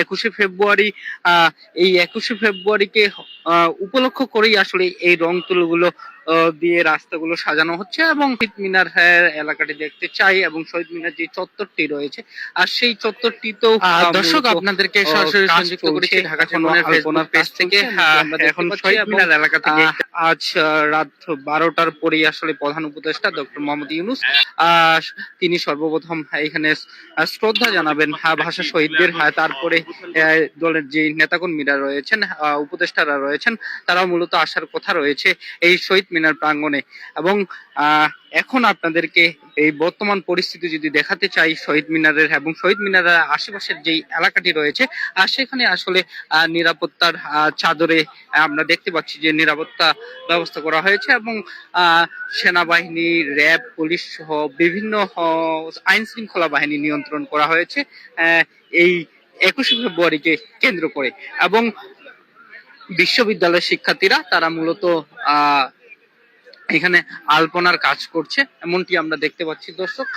একুশে ফেব্রুয়ারি এই একুশে ফেব্রুয়ারিকে উপলক্ষ করেই আসলে এই রং তুলোগুলো দিয়ে রাস্তাগুলো সাজানো হচ্ছে এবং শহীদ মিনার হ্যাঁ, এলাকাটি দেখতে চাই এবং শহীদ মিনার যে চত্বরটি রয়েছে আর সেই চত্বরটি আহ, দর্শক আপনাদেরকে সরাসরি সংযুক্ত। করেছি ঢাকা ফেসবুক পেজ থেকে। হ্যাঁ, এখন শহীদ মিনার এলাকা থেকে আজ রাত বারোটার পরেই আসলে প্রধান উপদেষ্টা ডক্টর মোহাম্মদ ইউনুস তিনি সর্বপ্রথম এখানে শ্রদ্ধা জানাবেন হ্যাঁ, ভাষা শহীদদের হ্যাঁ, তারপরে দলের যে নেতাকর্মীরা রয়েছেন উপদেষ্টারা রয়েছেন তারা মূলত আসার কথা রয়েছে এই শহীদ মিনার প্রাঙ্গণে। এবং এখন আপনাদেরকে এই বর্তমান পরিস্থিতি যদি দেখাতে চাই শহীদ মিনারের এবং শহীদ মিনারের আশেপাশের যেই এলাকাটি রয়েছে আর সেখানে আসলে নিরাপত্তার চাদরে আমরা দেখতে পাচ্ছি যে নিরাপত্তা ব্যবস্থা করা হয়েছে এবং সেনাবাহিনী, র্যাব, পুলিশ সহ বিভিন্ন আইন শৃঙ্খলা বাহিনী নিয়ন্ত্রণ করা হয়েছে এই একুশে ফেব্রুয়ারিকে কেন্দ্র করে এবং বিশ্ববিদ্যালয়ের শিক্ষার্থীরা তারা মূলত, আহ এখানে আলপনার কাজ করছে এমনটি আমরা দেখতে পাচ্ছি দর্শক।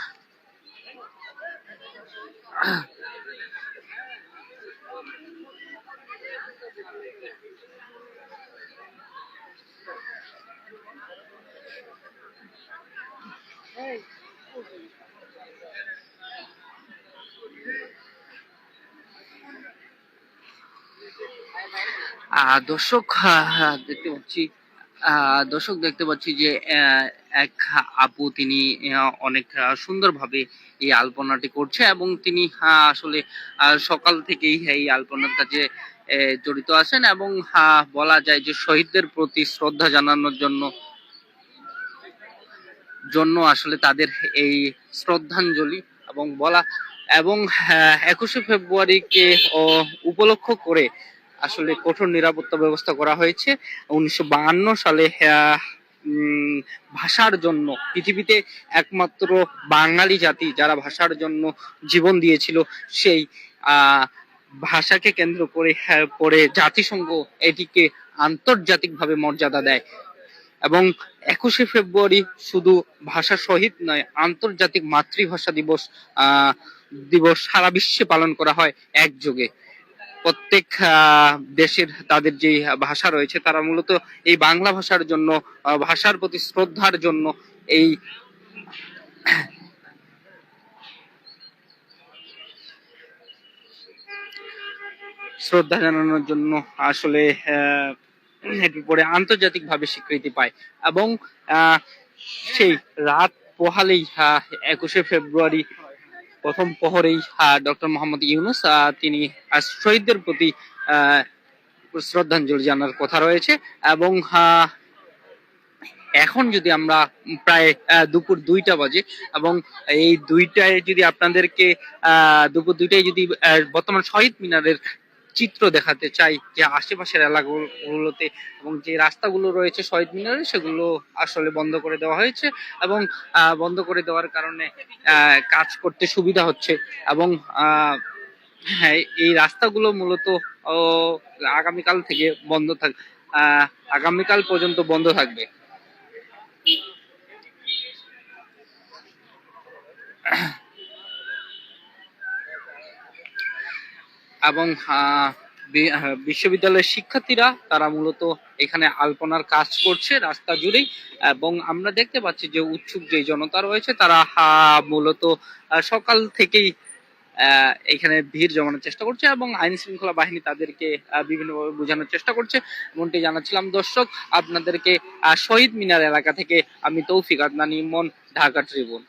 আহ দর্শক দেখতে পাচ্ছি দর্শক দেখতে পাচ্ছি যে এক আপু তিনি অনেক সুন্দরভাবে এই আলপনাটি করছে এবং তিনি আসলে সকাল থেকেই এই আলপনার কাজে জড়িত আছেন এবং বলা যায় যে শহীদদের প্রতি শ্রদ্ধা জানানোর জন্য জন্য আসলে তাদের এই শ্রদ্ধাঞ্জলি এবং বলা, এবং একুশে ফেব্রুয়ারিকে উপলক্ষ করে আসলে কঠোর নিরাপত্তা ব্যবস্থা করা হয়েছে। উনিশশো সালে ভাষার জন্য পৃথিবীতে একমাত্র বাঙালি জাতি যারা ভাষার জন্য জীবন দিয়েছিল সেই ভাষাকে কেন্দ্র করে হ্যাঁ, পরে জাতিসংঘ এটিকে আন্তর্জাতিকভাবে মর্যাদা দেয়। এবং একুশে ফেব্রুয়ারি শুধু ভাষা শহীদ নয় আন্তর্জাতিক মাতৃভাষা দিবস দিবস সারা বিশ্বে পালন করা হয় একযোগে। প্রত্যেক দেশের তাদের যে ভাষা রয়েছে, তারা মূলত এই বাংলা ভাষার জন্য ভাষার প্রতি শ্রদ্ধার জন্য এই শ্রদ্ধা জানানোর জন্য আসলে এটি পরে আন্তর্জাতিক ভাবে স্বীকৃতি পায়। এবং সেই রাত পোহালেই একুশে ফেব্রুয়ারি প্রথম প্রহরেই ডক্টর মোহাম্মদ ইউনুস তিনি শহীদদের প্রতি শ্রদ্ধাঞ্জলি জানার কথা রয়েছে এবং এখন যদি আমরা প্রায় দুপুর দুইটা বাজে এবং এই দুইটায় যদি আপনাদেরকে দুপুর দুইটায় যদি বর্তমান শহীদ মিনারের চিত্র দেখাতে চাই যে আশেপাশের এলাকাগুলোতে এবং যে রাস্তাগুলো রয়েছে শহীদ মিনারে, সেগুলো আসলে বন্ধ করে দেওয়া হয়েছে এবং বন্ধ করে দেওয়ার কারণে কাজ করতে সুবিধা হচ্ছে এবং হ্যাঁ এই রাস্তাগুলো মূলত আগামীকাল থেকে বন্ধ থাক আগামীকাল পর্যন্ত বন্ধ থাকবে। এবং বিশ্ববিদ্যালয়ের শিক্ষার্থীরা, তারা মূলত এখানে আলপনার কাজ করছে রাস্তা জুড়েই এবং আমরা দেখতে পাচ্ছি যে উৎসুক যে জনতা রয়েছে, তারা মূলত সকাল থেকেই এখানে ভিড় জমানোর চেষ্টা করছে এবং আইন শৃঙ্খলা বাহিনী তাদেরকে বিভিন্নভাবে বোঝানোর চেষ্টা করছে। এমনটি জানাচ্ছিলাম, দর্শক, আপনাদেরকে শহীদ মিনার এলাকা থেকে আমি তৌফিক আদনানি ইমন, ঢাকা ট্রিবিউন